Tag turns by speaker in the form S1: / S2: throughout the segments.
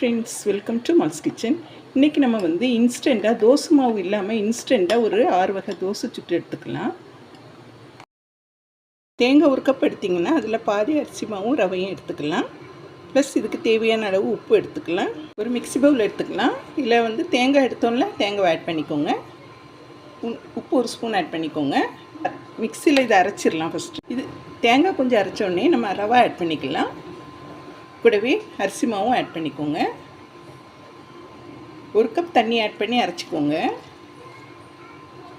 S1: Friends welcome to mal's kitchen இன்றைக்கி நம்ம வந்து இன்ஸ்டண்ட்டாக தோசை மாவு இல்லாமல் இன்ஸ்டண்ட்டாக ஒரு ஆறு வகை தோசை சுட்டு எடுத்துக்கலாம். தேங்காய் ஒரு கப் எடுத்திங்கன்னா அதில் பாதி அரிசி மாவும் ரவையும் எடுத்துக்கலாம். ப்ளஸ் இதுக்கு தேவையான அளவு உப்பு எடுத்துக்கலாம். ஒரு மிக்ஸி பவுல் எடுத்துக்கலாம். இல்லை வந்து தேங்காய் எடுத்தோம்ல தேங்காய் ஆட் பண்ணிக்கோங்க. உ- உப்பு ஒரு ஸ்பூன் ஆட் பண்ணிக்கோங்க. மிக்சியில் இதை அரைச்சிடலாம் ஃபஸ்ட்டு இது தேங்காய் கொஞ்சம் அரைச்சோடனே நம்ம ரவை ஆட் பண்ணிக்கலாம். கூடவே அரிசி மாவும் ஆட் பண்ணிக்கோங்க. ஒரு கப் தண்ணி ஆட் பண்ணி அரைச்சிக்கோங்க.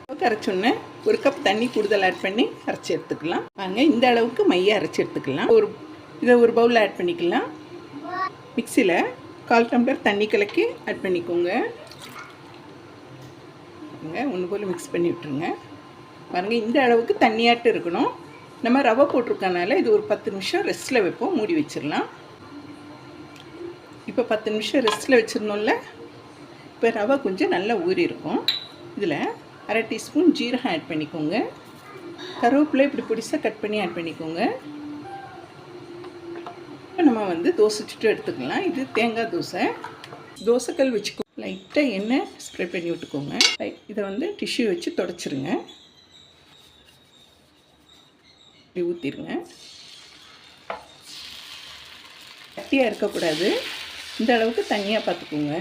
S1: அளவுக்கு அரைச்சோன்னே ஒரு கப் தண்ணி கூடுதல் ஆட் பண்ணி அரைச்சி எடுத்துக்கலாம். வாங்க இந்த அளவுக்கு மைய அரைச்சி எடுத்துக்கலாம். ஒரு இதை ஒரு பவுலில் ஆட் பண்ணிக்கலாம். மிக்சியில் கால் டம்ளர் தண்ணி கலக்கி ஆட் பண்ணிக்கோங்க. ஒன்று போல் மிக்ஸ் பண்ணி விட்டுருங்க. பாருங்கள் இந்த அளவுக்கு தண்ணியாட்டு இருக்கணும். நம்ம ரவை போட்டிருக்கனால இது ஒரு பத்து நிமிஷம் ரெஸ்ட்டில் வைப்போம். மூடி வச்சிடலாம். இப்போ பத்து நிமிஷம் ரெஸ்ட்டில் வச்சுருந்தோம்ல இப்போ ரவை கொஞ்சம் நல்லா ஊறி இருக்கும். இதில் அரை டீஸ்பூன் ஜீரகம் ஆட் பண்ணிக்கோங்க. கருவேப்பிலை இப்படி பிடிச்சா கட் பண்ணி ஆட் பண்ணிக்கோங்க. இப்போ நம்ம வந்து தோசை சுட்டு எடுத்துக்கலாம். இது தேங்காய் தோசை. தோசைக்கல் வச்சுக்கோ. லைட்டாக எண்ணெய் ஸ்ப்ரே பண்ணி விட்டுக்கோங்க. இதை வந்து டிஷ்யூ வச்சு தொடச்சிருங்க. இப்படி ஊற்றிடுங்க கட்டியாக இருக்கக்கூடாது. இந்த அளவுக்கு தனியாக பார்த்துக்கோங்க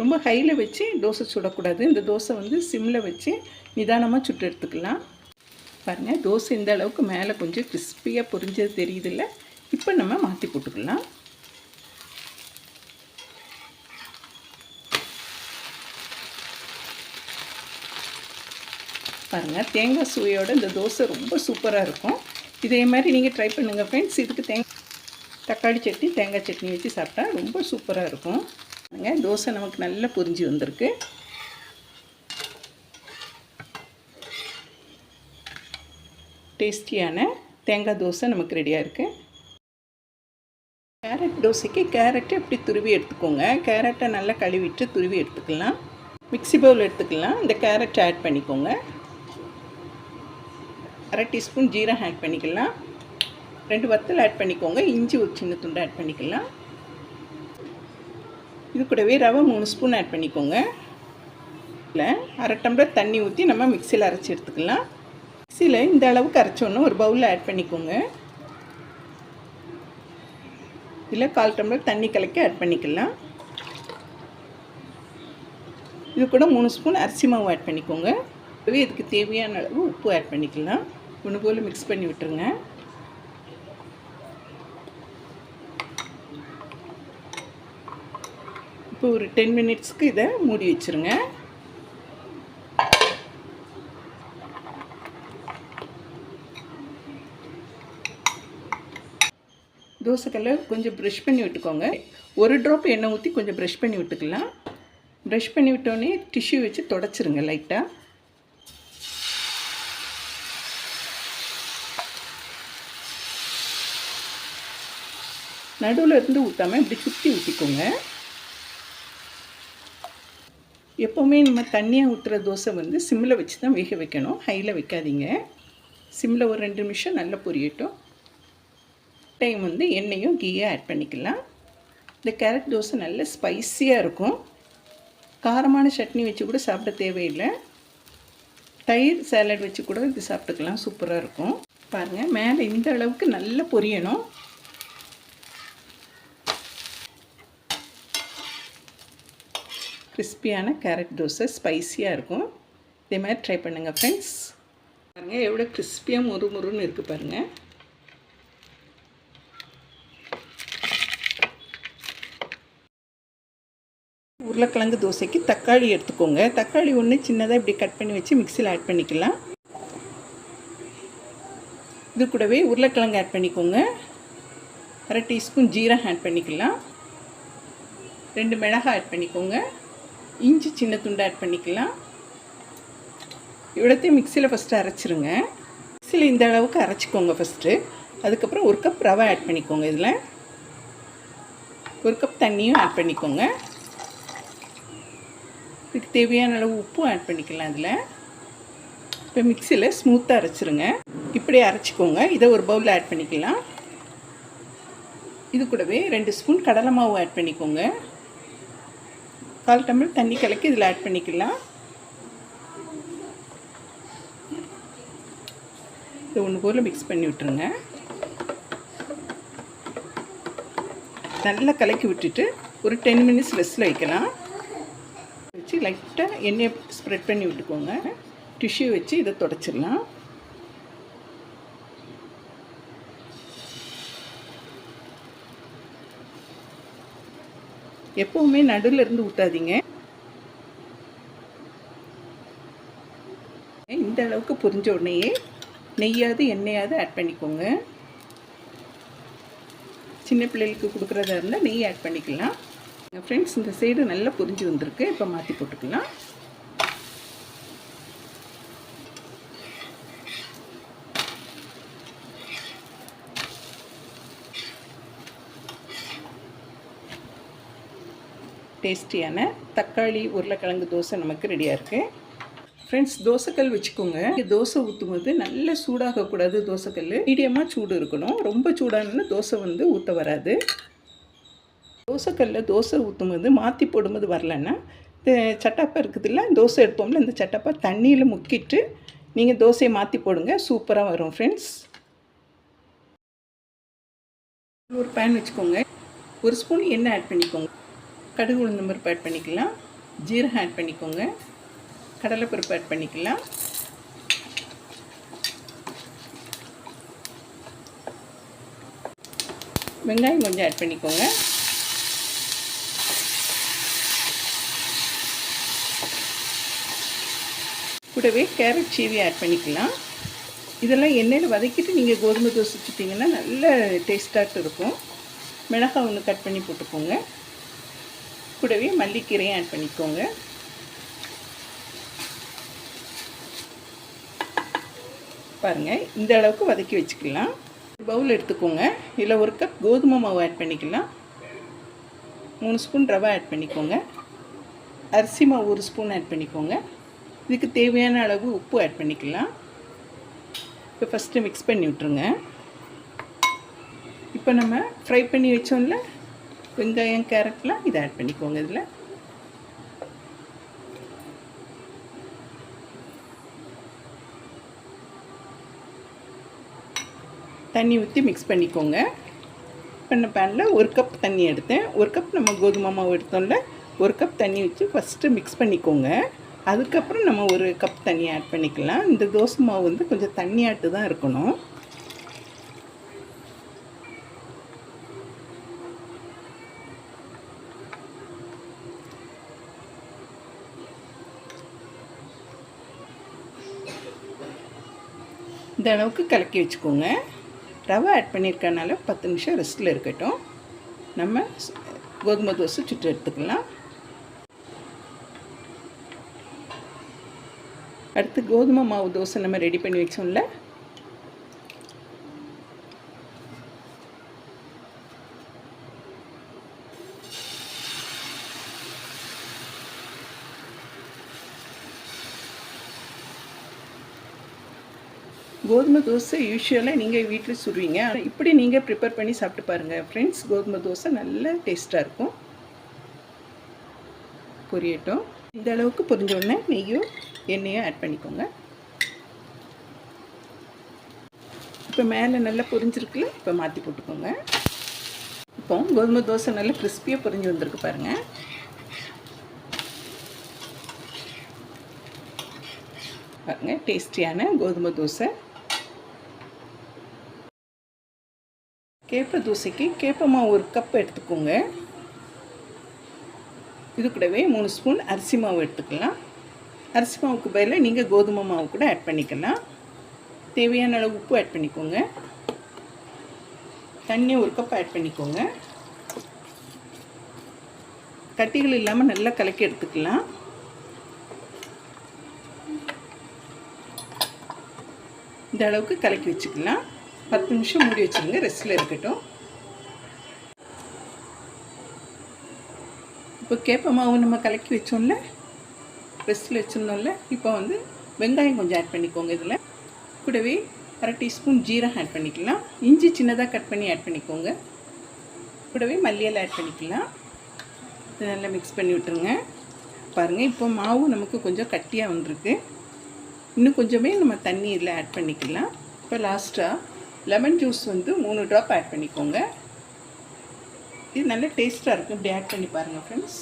S1: ரொம்ப ஹையில் வச்சு தோசை சுடக்கூடாது. இந்த தோசை வந்து சிம்மில் வச்சு நிதானமாக சுட்டு எடுத்துக்கலாம். பாருங்கள் தோசை இந்த அளவுக்கு மேலே கொஞ்சம் கிறிஸ்பியாக பொரிஞ்சது தெரியுதில்ல? இப்போ நம்ம மாற்றி போட்டுக்கலாம். பாருங்கள் தேங்காய் சுவையோட இந்த தோசை ரொம்ப சூப்பராக இருக்கும். இதே மாதிரி நீங்கள் ட்ரை பண்ணுங்கள் ஃப்ரெண்ட்ஸ் இதுக்கு தேங்காய் தக்காளி சட்னி தேங்காய் சட்னி வச்சு சாப்பிட்டா ரொம்ப சூப்பராக இருக்கும். பாருங்கள் தோசை நமக்கு நல்லா பொரிஞ்சு வந்திருக்கு. டேஸ்டியான தேங்காய் தோசை நமக்கு ரெடியாக இருக்குது கேரட் தோசைக்கு கேரட்டை இப்படி துருவி எடுத்துக்கோங்க. கேரட்டை நல்லா கழுவிட்டு துருவி எடுத்துக்கலாம். மிக்ஸி பவுல் எடுத்துக்கலாம். இந்த கேரட் ஆட் பண்ணிக்கோங்க. அரை டீஸ்பூன் ஜீரகம் ஆட் பண்ணிக்கலாம். ரெண்டு வத்தல் ஆட் பண்ணிக்கோங்க. இஞ்சி ஒரு சின்ன துண்டு ஆட் பண்ணிக்கலாம். இது கூடவே ரவை மூணு ஸ்பூன் ஆட் பண்ணிக்கோங்க. இல்லை அரை டம்ளர் தண்ணி ஊற்றி நம்ம மிக்சியில் அரைச்சி எடுத்துக்கலாம். மிக்சியில் இந்த அளவுக்கு அரைச்சோன்னு ஒரு பவுலில் ஆட் பண்ணிக்கோங்க. இதில் கால் டம்ளர் தண்ணி கலக்கி ஆட் பண்ணிக்கலாம். இது கூட மூணு ஸ்பூன் அரிசி மாவு ஆட் பண்ணிக்கோங்க. இதுக்கு தேவையான அளவு உப்பு ஆட் பண்ணிக்கலாம். ஒன்று போல் மிக்ஸ் பண்ணி விட்டுருங்க. இப்போ ஒரு டென் மினிட்ஸ்க்கு இதை மூடி வச்சுருங்க. தோசைக்கல்ல கொஞ்சம் ப்ரெஷ் பண்ணி விட்டுக்கோங்க. ஒரு ட்ராப் எண்ணெய் ஊற்றி கொஞ்சம் ப்ரஷ் பண்ணி விட்டுக்கலாம். ப்ரெஷ் பண்ணி விட்டோடனே டிஷ்யூ வச்சு தொடச்சிருங்க லைட்டாக நடுவில் இருந்து ஊற்றாமல் இப்படி சுற்றி ஊற்றிக்கோங்க எப்போவுமே நம்ம தண்ணியாக ஊற்றுற தோசை வந்து சிம்மில் வச்சு தான் வேக வைக்கணும். ஹையில் வைக்காதீங்க. சிம்மில் ஒரு ரெண்டு நிமிஷம் நல்லா பொரியட்டும். டைம் வந்து எண்ணெயும் கீயை ஆட் பண்ணிக்கலாம். இந்த கேரட் தோசை நல்ல ஸ்பைஸியாக இருக்கும். காரமான சட்னி வச்சு கூட சாப்பிட தேவையில்லை. தயிர் சாலட் வச்சு கூட இது சாப்பிட்டுக்கலாம். சூப்பராக இருக்கும். பாருங்கள் மேலே இந்த அளவுக்கு நல்லா பொரியணும். கிறிஸ்பியான கேரட் தோசை ஸ்பைஸியாக இருக்கும். இதே மாதிரி ட்ரை பண்ணுங்கள் ஃப்ரெண்ட்ஸ் பாருங்கள் எவ்வளோ கிறிஸ்பியாக முறு முறுன்னு இருக்குது பாருங்கள் உருளைக்கிழங்கு தோசைக்கு தக்காளி எடுத்துக்கோங்க. தக்காளி ஒன்று சின்னதாக இப்படி கட் பண்ணி வச்சு மிக்சியில் ஆட் பண்ணிக்கலாம். இது கூடவே உருளைக்கிழங்கு ஆட் பண்ணிக்கோங்க. அரை டீஸ்பூன் ஜீரகம் ஆட் பண்ணிக்கலாம். ரெண்டு மிளகாய் ஆட் பண்ணிக்கோங்க. இஞ்சி சின்ன துண்டு ஆட் பண்ணிக்கலாம். இவ்வளோத்தையும் மிக்சியில் ஃபஸ்ட்டு அரைச்சிருங்க. மிக்சியில் இந்த அளவுக்கு அரைச்சிக்கோங்க ஃபஸ்ட்டு அதுக்கப்புறம் ஒரு கப் ரவை ஆட் பண்ணிக்கோங்க இதில். ஒரு கப் தண்ணியும் ஆட் பண்ணிக்கோங்க. இதுக்கு தேவையான அளவு உப்பும் ஆட் பண்ணிக்கலாம் அதில் இப்போ மிக்சியில் ஸ்மூத்தாக அரைச்சிருங்க. இப்படி அரைச்சிக்கோங்க. இதை ஒரு பவுலில் ஆட் பண்ணிக்கலாம். இது கூடவே ரெண்டு ஸ்பூன் கடலை மாவு ஆட் பண்ணிக்கோங்க. கால் டம்ளர் தண்ணி கலக்கி இதில் ஆட் பண்ணிக்கலாம். இது ஒன்று போல் மிக்ஸ் பண்ணி விட்டுருங்க. நல்லா கலக்கி விட்டுட்டு ஒரு டென் மினிட்ஸ் ரெஸ்ட்டில் வைக்கலாம். வச்சு லைட்டாக எண்ணெயை ஸ்ப்ரெட் பண்ணி விட்டுக்கோங்க. டிஷ்யூ வச்சு இதை தொடச்சிடலாம். எப்போவுமே நடுவில் இருந்து ஊற்றாதீங்க இந்த அளவுக்கு புரிஞ்ச உடனேயே நெய்யாவது எண்ணெயாவது ஆட் பண்ணிக்கோங்க. சின்ன பிள்ளைகளுக்கு கொடுக்குறதா இருந்தால் நெய் ஆட் பண்ணிக்கலாம். ஃப்ரெண்ட்ஸ் இந்த சைடு நல்லா புரிஞ்சு வந்திருக்கு. இப்போ மாற்றி போட்டுக்கலாம். டேஸ்டியான தக்காளி உருளைக்கிழங்கு தோசை நமக்கு ரெடியாக இருக்குது ஃப்ரெண்ட்ஸ் தோசைக்கல் வச்சுக்கோங்க. தோசை ஊற்றும் போது நல்ல சூடாகக்கூடாது தோசைக்கல் மீடியமாக சூடு இருக்கணும். ரொம்ப சூடான தோசை வந்து ஊற்ற வராது. தோசைக்கல்லில் தோசை ஊற்றும் போது மாற்றி போடும்போது வரலன்னா இந்த சட்டாப்பா இருக்குதுல்ல தோசை எடுப்போம்ல இந்த சட்டாப்பா தண்ணியில் முக்கிட்டு நீங்கள் தோசையை மாற்றி போடுங்க. சூப்பராக வரும் ஃப்ரெண்ட்ஸ் ஒரு பேன் வச்சுக்கோங்க. ஒரு ஸ்பூன் எண்ணெய் ஆட் பண்ணிக்கோங்க. கடுகு உளுந்து பருப்பு ஆட் பண்ணிக்கலாம். ஜீரகம் ஆட் பண்ணிக்கோங்க. கடலைப்பருப்பு ஆட் பண்ணிக்கலாம். வெங்காயம் கொஞ்சம் ஆட் பண்ணிக்கோங்க. கூடவே கேரட் சீவி ஆட் பண்ணிக்கலாம். இதெல்லாம் எண்ணெயில் வதக்கிட்டு நீங்கள் கோதுமை தோசை வச்சுட்டிங்கன்னா நல்ல டேஸ்ட்டாக இருக்கும். மிளகாய் ஒன்று கட் பண்ணி போட்டுக்கோங்க. கூடவே மல்லிக்கீரையும் ஆட் பண்ணிக்கோங்க. பாருங்கள் இந்த அளவுக்கு வதக்கி வச்சுக்கலாம். பவுல் எடுத்துக்கோங்க. இதில் ஒரு கப் கோதுமை மாவு ஆட் பண்ணிக்கலாம். மூணு ஸ்பூன் ரவை ஆட் பண்ணிக்கோங்க. அரிசி மாவு ஒரு ஸ்பூன் ஆட் பண்ணிக்கோங்க. இதுக்கு தேவையான அளவு உப்பு ஆட் பண்ணிக்கலாம். இப்போ ஃபஸ்ட்டு மிக்ஸ் பண்ணி விட்ருங்க இப்போ நம்ம ஃப்ரை பண்ணி வச்சோம்ல வெங்காயம் கேரட்லாம் இதை ஆட் பண்ணிக்கோங்க இதில். தண்ணி ஊற்றி மிக்ஸ் பண்ணிக்கோங்க. பண்ண பேனில் ஒரு கப் தண்ணி எடுத்தேன். ஒரு கப் நம்ம கோதுமை மாவு எடுத்தோம்ல ஒரு கப் தண்ணி வச்சு ஃபஸ்ட்டு மிக்ஸ் பண்ணிக்கோங்க. அதுக்கப்புறம் நம்ம ஒரு கப் தண்ணி ஆட் பண்ணிக்கலாம். இந்த தோசை மாவு வந்து கொஞ்சம் தண்ணியாட்டு தான் இருக்கணும். இந்த அளவுக்கு கலக்கி வச்சுக்கோங்க. ரவை ஆட் பண்ணியிருக்கனால பத்து நிமிஷம் ரெஸ்ட்டில் இருக்கட்டும். நம்ம கோதுமை தோசை சுட்டு எடுத்துக்கலாம். அடுத்து கோதுமை மாவு தோசை நம்ம ரெடி பண்ணி வச்சோம்ல. கோதுமை தோசை யூஸ்வலாக நீங்கள் வீட்டில் சுடுவீங்க. ஆனால் இப்படி நீங்கள் ப்ரிப்பேர் பண்ணி சாப்பிட்டு பாருங்கள் ஃப்ரெண்ட்ஸ் கோதுமை தோசை நல்ல டேஸ்ட்டாக இருக்கும். பொரியட்டும். இந்த அளவுக்கு பொரிஞ்ச உடனே நெய்யும் எண்ணெயும் ஆட் பண்ணிக்கோங்க. இப்போ மேலே நல்லா பொரிஞ்சிருக்குல்ல இப்போ மாற்றி போட்டுக்கோங்க. இப்போ கோதுமை தோசை நல்லா கிறிஸ்பியாக பொரிஞ்சு வந்திருக்கு பாருங்கள் பாருங்கள் டேஸ்டியான கோதுமை தோசை. கேப்ப தோசைக்கு கேப்ப மாவு ஒரு கப் எடுத்துக்கோங்க. இது கூடவே மூணு ஸ்பூன் அரிசி மாவு எடுத்துக்கலாம். அரிசி மாவுக்கு பதிலாக நீங்கள் கோதுமை மாவு கூட ஆட் பண்ணிக்கலாம். தேவையான அளவு உப்பு ஆட் பண்ணிக்கோங்க. தண்ணி ஒரு கப் ஆட் பண்ணிக்கோங்க. கட்டிகள் இல்லாமல் நல்லா கலக்கி எடுத்துக்கலாம். இந்த அளவுக்கு கலக்கி வச்சுக்கலாம். பத்து நிமிஷம் மூடி வச்சுருங்க ரெஸ்ட்டில் இருக்கட்டும். இப்போ கேப்ப மாவு நம்ம கலக்கி வச்சோம்ல ரெஸ்ட்டில் வச்சுருந்தோம்ல இப்போ வந்து வெங்காயம் கொஞ்சம் ஆட் பண்ணிக்கோங்க இதில். கூடவே அரை டீஸ்பூன் ஜீரகம் ஆட் பண்ணிக்கலாம். இஞ்சி சின்னதாக கட் பண்ணி ஆட் பண்ணிக்கோங்க. கூடவே மல்லியெல்லாம் ஆட் பண்ணிக்கலாம். இது நல்லா மிக்ஸ் பண்ணி விட்டுருங்க. பாருங்கள் இப்போ மாவு நமக்கு கொஞ்சம் கட்டியாக வந்திருக்கு. இன்னும் கொஞ்சமே நம்ம தண்ணி இதில் ஆட் பண்ணிக்கலாம். இப்போ லாஸ்ட்டாக லெமன் ஜூஸ் வந்து மூணு ட்ராப் ஆட் பண்ணிக்கோங்க. இது நல்ல டேஸ்ட்டாக இருக்கும். இப்படி ஆட் பண்ணி பாருங்கள் ஃப்ரெண்ட்ஸ்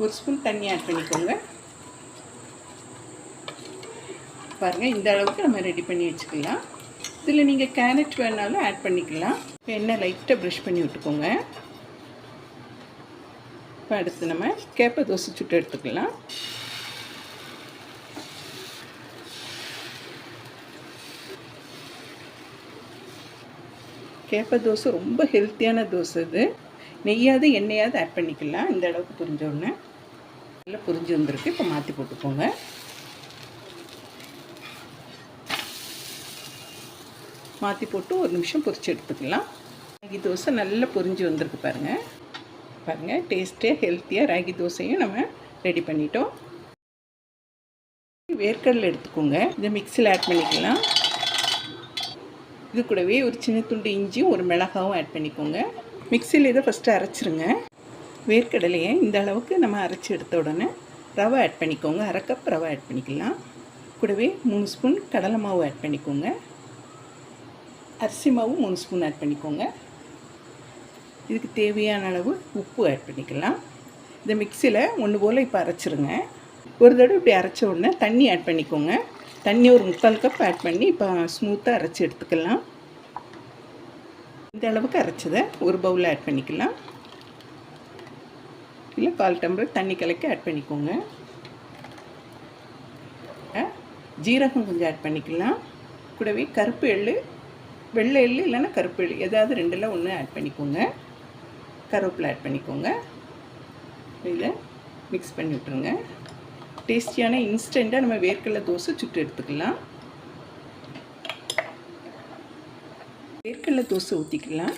S1: ஒரு ஸ்பூன் தண்ணி ஆட் பண்ணிக்கோங்க. பாருங்கள் இந்த அளவுக்கு நம்ம ரெடி பண்ணி வச்சுக்கலாம். இதில் நீங்கள் கேரட் வேணாலும் ஆட் பண்ணிக்கலாம். எண்ணெய் லைட்டாக ப்ரஷ் பண்ணி விட்டுக்கோங்க. இப்போ அடுத்து நம்ம கேப்பை தோசை சுட்டு எடுத்துக்கலாம். கேப்பை தோசை ரொம்ப ஹெல்த்தியான தோசை இது. நெய்யாவது எண்ணெயாவது ஆட் பண்ணிக்கலாம். இந்த அளவுக்கு புரிஞ்சோடனே நல்லா புரிஞ்சு வந்திருக்கு. இப்போ மாற்றி போட்டுக்கோங்க. மாற்றி போட்டு ஒரு நிமிஷம் பொரிச்சு எடுத்துக்கலாம். ராகி தோசை நல்லா பொரிஞ்சு வந்திருக்கு பாருங்கள் பாருங்கள் டேஸ்ட்டே ஹெல்த்தியாக ராகி தோசையும் நம்ம ரெடி பண்ணிட்டோம். வேர்க்கடலை எடுத்துக்கோங்க. இதை மிக்சியில் ஆட் பண்ணிக்கலாம். இது கூடவே ஒரு சின்ன துண்டு இஞ்சியும் ஒரு மிளகாவும் ஆட் பண்ணிக்கோங்க. மிக்சியில் இதை ஃபஸ்ட்டு அரைச்சிருங்க. வேர்க்கடலையை இந்த அளவுக்கு நம்ம அரைச்சி எடுத்த உடனே ரவை ஆட் பண்ணிக்கோங்க. அரை கப் ரவை ஆட் பண்ணிக்கலாம். கூடவே மூணு ஸ்பூன் கடலை மாவு ஆட் பண்ணிக்கோங்க. அரிசி மாவு மூணு ஸ்பூன் ஆட் பண்ணிக்கோங்க. இதுக்கு தேவையான அளவு உப்பு ஆட் பண்ணிக்கலாம். இந்த மிக்சியில் ஒன்று போல் இப்போ அரைச்சிருங்க. ஒரு தடவை இப்படி அரைச்ச உடனே தண்ணி ஆட் பண்ணிக்கோங்க. தண்ணி ஒரு முக்கால் கப் ஆட் பண்ணி இப்போ ஸ்மூத்தாக அரைச்சி எடுத்துக்கலாம். இந்த அளவுக்கு அரைச்சதை ஒரு பவுலில் ஆட் பண்ணிக்கலாம். இல்லை கால் டம்ளர் தண்ணி கலக்கி ஆட் பண்ணிக்கோங்க. ஜீரகம் கொஞ்சம் ஆட் பண்ணிக்கலாம். கூடவே கருப்பு எள்ளு வெள்ளை எள்ளு இல்லைன்னா கருப்பு எள்ளு ஏதாவது ரெண்டில் ஒன்று ஆட் பண்ணிக்கோங்க. கருவேப்பிலை ஆட் பண்ணிக்கோங்க. இதில் மிக்ஸ் பண்ணி விட்ருங்க டேஸ்டியான இன்ஸ்டண்ட்டாக நம்ம வேர்க்கடலை தோசை சுட்டு எடுத்துக்கலாம். வேர்க்கடலை தோசை ஊற்றிக்கலாம்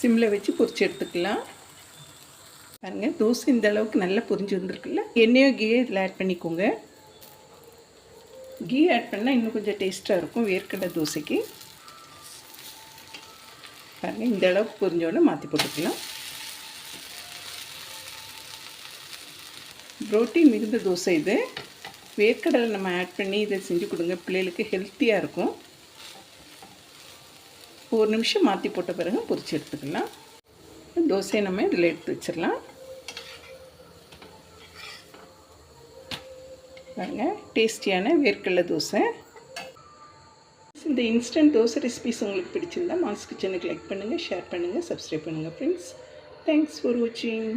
S1: சிம்மில் வச்சு பொரிச்சு எடுத்துக்கலாம். பாருங்கள் தோசை இந்த அளவுக்கு நல்லா பொரிஞ்சு வந்திருக்குல்ல. எண்ணெயோ கீயோ இதில் ஆட் பண்ணிக்கோங்க. கீ ஆட் பண்ணால் இன்னும் கொஞ்சம் டேஸ்ட்டாக இருக்கும் வேர்க்கடலை தோசைக்கு. பாருங்கள் இந்த அளவுக்கு பொரிஞ்சோடனே மாற்றி போட்டுக்கலாம். புரோட்டீன் மிகுந்த தோசை இது. வேர்க்கடலை நம்ம ஆட் பண்ணி இதை செஞ்சு கொடுங்க பிள்ளைகளுக்கு ஹெல்த்தியாக இருக்கும். ஒரு நிமிஷம் மாற்றி போட்ட பிறகு பொரிச்சு எடுத்துக்கலாம். தோசையை நம்ம இதில் எடுத்து வச்சிடலாம். பாருங்க. டேஸ்டியான வேர்க்கடலை தோசை. இந்த இன்ஸ்டன்ட் தோசை ரெசிபிஸ் உங்களுக்கு பிடிச்சிருந்தா மாஸ் கிச்சனுக்கு லைக் பண்ணுங்கள் ஷேர் பண்ணுங்கள் சப்ஸ்கிரைப் பண்ணுங்கள் ஃப்ரெண்ட்ஸ் தேங்க்ஸ் ஃபார் வாட்சிங்